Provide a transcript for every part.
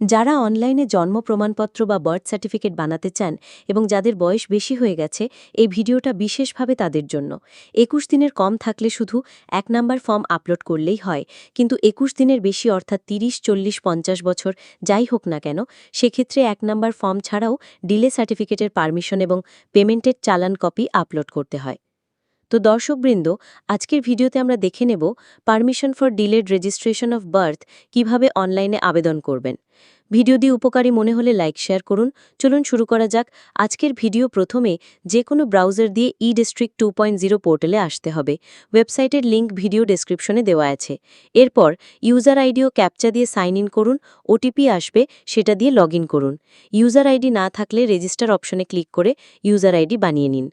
যারা অনলাইনে জন্ম প্রমাণপত্র বা বার্থ সার্টিফিকেট বানাতে চান এবং যাদের বয়স বেশি হয়ে গেছে, এই ভিডিওটা বিশেষভাবে তাদের জন্য। একুশ দিনের কম থাকলে শুধু এক নাম্বার ফর্ম আপলোড করলেই হয়। কিন্তু একুশ দিনের বেশি অর্থাৎ তিরিশ, চল্লিশ, পঞ্চাশ বছর যাই হোক না কেন, সেক্ষেত্রে এক নাম্বার ফর্ম ছাড়াও ডিলে সার্টিফিকেটের পারমিশন এবং পেমেন্টের চালান কপি আপলোড করতে হয়। তো দর্শকবৃন্দ, আজকের ভিডিওতে আমরা দেখে নেব permission for delayed registration of birth কীভাবে অনলাইনে আবেদন করবেন। ভিডিওটি উপকারী মনে হলে লাইক, শেয়ার করুন। চলুন শুরু করা যাক। আজকের ভিডিও প্রথমে যে কোনো ব্রাউজার দিয়ে ই ডিস্ট্রিক্ট টু পোর্টালে আসতে হবে। ওয়েবসাইটের লিঙ্ক ভিডিও ডেসক্রিপশনে দেওয়া আছে। এরপর ইউজার আইডি ও ক্যাপচা দিয়ে সাইন ইন করুন ওটিপি আসবে, সেটা দিয়ে লগ করুন। ইউজার আইডি না থাকলে রেজিস্টার অপশনে ক্লিক করে ইউজার আইডি বানিয়ে নিন।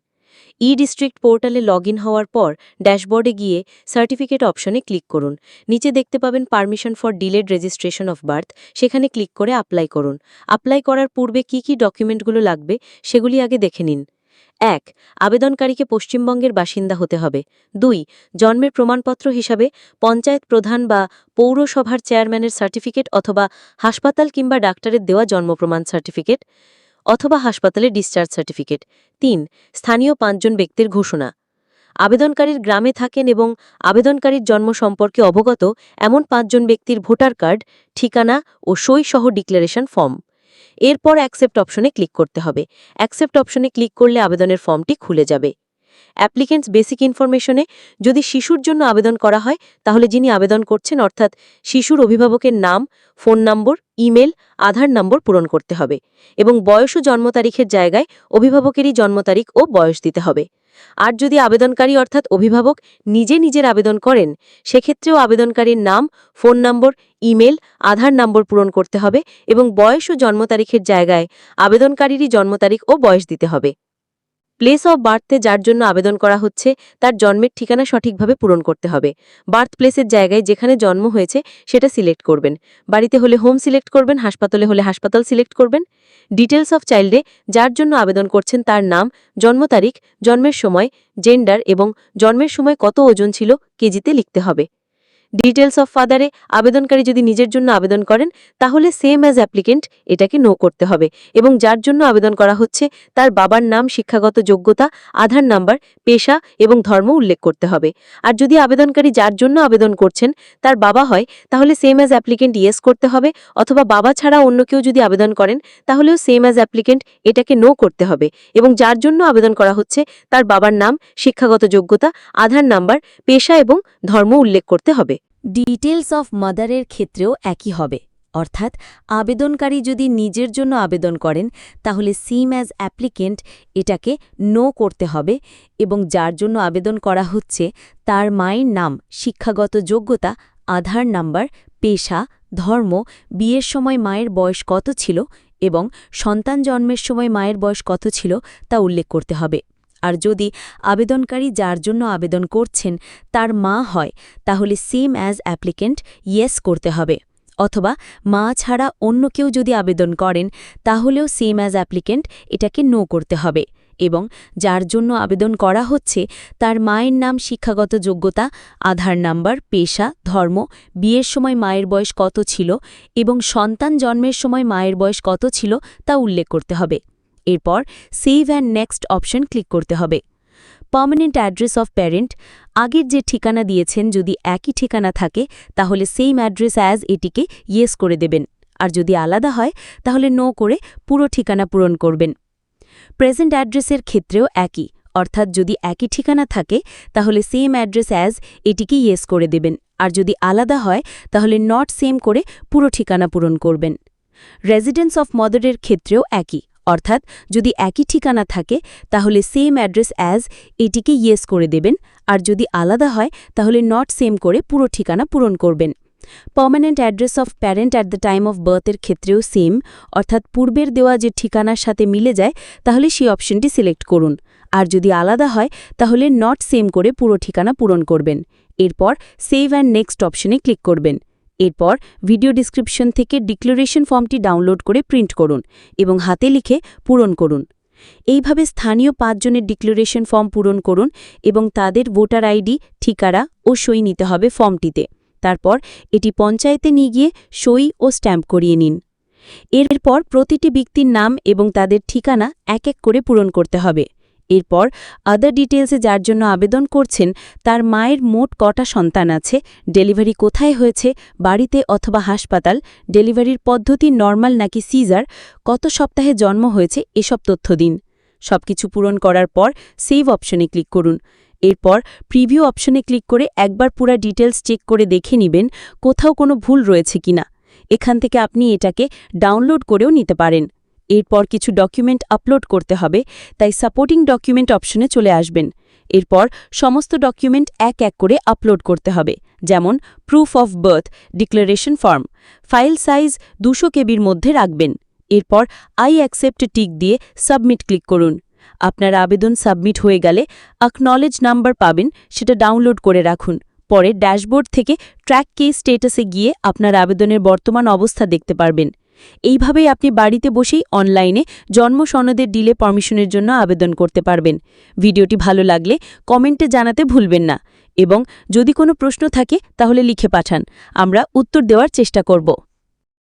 ই ডিস্ট্রিক্ট পোর্টালে লগ হওয়ার পর ড্যাশবোর্ডে গিয়ে সার্টিফিকেট অপশনে ক্লিক করুন। নিচে দেখতে পাবেন permission for delayed registration of birth. সেখানে ক্লিক করে অ্যাপ্লাই করুন। অ্যাপ্লাই করার পূর্বে কি কি ডকুমেন্টগুলো লাগবে সেগুলি আগে দেখে নিন। এক, আবেদনকারীকে পশ্চিমবঙ্গের বাসিন্দা হতে হবে। দুই, জন্মের প্রমাণপত্র হিসাবে পঞ্চায়েত প্রধান বা পৌরসভার চেয়ারম্যানের সার্টিফিকেট অথবা হাসপাতাল কিংবা ডাক্তারের দেওয়া জন্মপ্রমাণ সার্টিফিকেট। অথবা হাসপাতালে ডিসচার্জ সার্টিফিকেট তিন, স্থানীয় পাঁচজন ব্যক্তির ঘোষণা। আবেদনকারীর গ্রামে থাকেন এবং আবেদনকারীর জন্ম সম্পর্কে অবগত এমন পাঁচজন ব্যক্তির ভোটার কার্ড, ঠিকানা ও সই সহ ডিক্লারেশন ফর্ম। এরপর অ্যাকসেপ্ট অপশনে ক্লিক করতে হবে। অ্যাকসেপ্ট অপশনে ক্লিক করলে আবেদনের ফর্মটি খুলে যাবে। অ্যাপ্লিকেন্টস বেসিক ইনফরমেশনে যদি শিশুর জন্য আবেদন করা হয়, তাহলে যিনি আবেদন করছেন, অর্থাৎ শিশুর অভিভাবকের নাম, ফোন নম্বর, ইমেল, আধার নম্বর পূরণ করতে হবে এবং বয়স ও জন্ম তারিখের জায়গায় অভিভাবকেরই জন্ম তারিখ ও বয়স দিতে হবে। আর যদি আবেদনকারী, অর্থাৎ অভিভাবক, নিজে নিজের আবেদন করেন, সেক্ষেত্রেও আবেদনকারীর নাম, ফোন নম্বর, ইমেল, আধার নম্বর পূরণ করতে হবে এবং বয়স ও জন্ম তারিখের জায়গায় আবেদনকারীরই জন্ম তারিখ ও বয়স দিতে হবে। প্লেস অফ বার্থে যার জন্য আবেদন করা হচ্ছে, তার জন্মের ঠিকানা সঠিকভাবে পূরণ করতে হবে। বার্থ প্লেসের জায়গায় যেখানে জন্ম হয়েছে, সেটা সিলেক্ট করবেন। বাড়িতে হলে হোম সিলেক্ট করবেন, হাসপাতালে হলে হাসপাতাল সিলেক্ট করবেন। ডিটেলস অফ চাইল্ডে যার জন্য আবেদন করছেন, তার নাম, জন্ম তারিখ, জন্মের সময় জেন্ডার এবং জন্মের সময় কত ওজন ছিল, কেজিতে লিখতে হবে। ডিটেলস অফ ফাদারে আবেদনকারী যদি নিজের জন্য আবেদন করেন, তাহলে সেম অ্যাজ অ্যাপ্লিকেন্ট এটাকে নো করতে হবে। এবং যার জন্য আবেদন করা হচ্ছে, তার বাবার নাম, শিক্ষাগত যোগ্যতা, আধার নাম্বার, পেশা এবং ধর্ম উল্লেখ করতে হবে। আর যদি আবেদনকারী যার জন্য আবেদন করছেন, তার বাবা হয়, তাহলে সেম অ্যাজ অ্যাপ্লিকেন্ট ইয়েস করতে হবে, অথবা বাবা ছাড়া অন্য কেউ যদি আবেদন করেন, তাহলেও সেম অ্যাজ অ্যাপ্লিকেন্ট এটাকে নো করতে হবে। এবং যার জন্য আবেদন করা হচ্ছে, তার বাবার নাম, শিক্ষাগত যোগ্যতা, আধার নাম্বার, পেশা এবং ধর্ম উল্লেখ করতে হবে। ডিটেলস অফ মাদারের ক্ষেত্রেও একই হবে। অর্থাৎ, আবেদনকারী যদি নিজের জন্য আবেদন করেন, তাহলে সিম অ্যাজ অ্যাপ্লিকেন্ট এটাকে নো করতে হবে এবং যার জন্য আবেদন করা হচ্ছে, তার মায়ের নাম, শিক্ষাগত যোগ্যতা, আধার নাম্বার, পেশা, ধর্ম, বিয়ের সময় মায়ের বয়স কত ছিল এবং সন্তান জন্মের সময় মায়ের বয়স কত ছিল তা উল্লেখ করতে হবে। আর যদি আবেদনকারী যার জন্য আবেদন করছেন তার মা হয়, তাহলে সেম অ্যাজ অ্যাপ্লিকেন্ট ইয়েস করতে হবে। অথবা মা ছাড়া অন্য কেউ যদি আবেদন করেন, তাহলেও সেম অ্যাজ অ্যাপ্লিকেন্ট এটাকে নো করতে হবে এবং যার জন্য আবেদন করা হচ্ছে, তার মায়ের নাম, শিক্ষাগত যোগ্যতা, আধার নাম্বার, পেশা, ধর্ম, বিয়ের সময় মায়ের বয়স কত ছিল এবং সন্তান জন্মের সময় মায়ের বয়স কত ছিল তা উল্লেখ করতে হবে। এরপর save and next option click করতে হবে। পার্মানেন্ট অ্যাড্রেস অফ প্যারেন্ট আগের যে ঠিকানা দিয়েছেন যদি একই ঠিকানা থাকে, তাহলে সেম অ্যাড্রেস অ্যাজ এটিকে ইয়েস করে দেবেন। আর যদি আলাদা হয়, তাহলে নো করে পুরো ঠিকানা পূরণ করবেন। প্রেজেন্ট অ্যাড্রেসের ক্ষেত্রেও একই, অর্থাৎ যদি একই ঠিকানা থাকে, তাহলে সেম অ্যাড্রেস অ্যাজ এটিকে ইয়েস করে দেবেন। আর যদি আলাদা হয়, তাহলে নট সেম করে পুরো ঠিকানা পূরণ করবেন। রেজিডেন্স অফ মদারের ক্ষেত্রেও একই অর্থাৎ যদি একই ঠিকানা থাকে, তাহলে সেম অ্যাড্রেস অ্যাজ এটিকে ইয়েস করে দেবেন। আর যদি আলাদা হয়, তাহলে নট সেম করে পুরো ঠিকানা পূরণ করবেন। Permanent address of parent at the time of বার্থের ক্ষেত্রেও সেম অর্থাৎ পূর্বের দেওয়া যে ঠিকানার সাথে মিলে যায়, তাহলে সেই অপশনটি সিলেক্ট করুন। আর যদি আলাদা হয়, তাহলে নট সেম করে পুরো ঠিকানা পূরণ করবেন। এরপর সেভ অ্যান্ড নেক্সট অপশনে ক্লিক করবেন। এরপর ভিডিও ডিসক্রিপশন থেকে ডিক্লারেশন ফর্মটি ডাউনলোড করে প্রিন্ট করুন এবং হাতে লিখে পূরণ করুন। এইভাবে স্থানীয় পাঁচজনের ডিক্লারেশন ফর্ম পূরণ করুন এবং তাদের ভোটার আইডি ঠিকারা ও সই নিতে হবে ফর্মটিতে তারপর এটি পঞ্চায়েতে নিয়ে গিয়ে সই ও স্ট্যাম্প করিয়ে নিন। এরপর প্রতিটি ব্যক্তির নাম এবং তাদের ঠিকানা এক এক করে পূরণ করতে হবে। এরপর আদার ডিটেলসে যার জন্য আবেদন করছেন, তার মায়ের মোট কটা সন্তান আছে ডেলিভারি কোথায় হয়েছে, বাড়িতে অথবা হাসপাতাল ডেলিভারির পদ্ধতি নর্মাল নাকি সিজার কত সপ্তাহে জন্ম হয়েছে, এসব তথ্য দিন। সবকিছু পূরণ করার পর সেভ অপশনে ক্লিক করুন। এরপর প্রিভিউ অপশনে ক্লিক করে একবার পুরা ডিটেলস চেক করে দেখে নেবেন কোথাও কোনো ভুল রয়েছে কিনা। এখান থেকে আপনি এটাকে ডাউনলোড করেও নিতে পারেন। এরপর কিছু ডকুমেন্ট আপলোড করতে হবে, তাই সাপোর্টিং ডকুমেন্ট অপশনে চলে আসবেন। এরপর সমস্ত ডকুমেন্ট এক এক করে আপলোড করতে হবে, যেমন proof of birth declaration form file size দুশো কেবির মধ্যে রাখবেন। এরপর আই অ্যাকসেপ্ট টিক দিয়ে সাবমিট ক্লিক করুন। আপনার আবেদন সাবমিট হয়ে গেলে আকনলেজ নাম্বার পাবেন, সেটা ডাউনলোড করে রাখুন। পরে ড্যাশবোর্ড থেকে ট্র্যাক কে স্টেটাসে গিয়ে আপনার আবেদনের বর্তমান অবস্থা দেখতে পারবেন। এইভাবেই আপনি বাড়িতে বসেই অনলাইনে জন্ম সনদের ডিলে পারমিশনের জন্য আবেদন করতে পারবেন। ভিডিওটি ভালো লাগলে কমেন্টে জানাতে ভুলবেন না এবং যদি কোনো প্রশ্ন থাকে তাহলে লিখে পাঠান। আমরা উত্তর দেওয়ার চেষ্টা করব।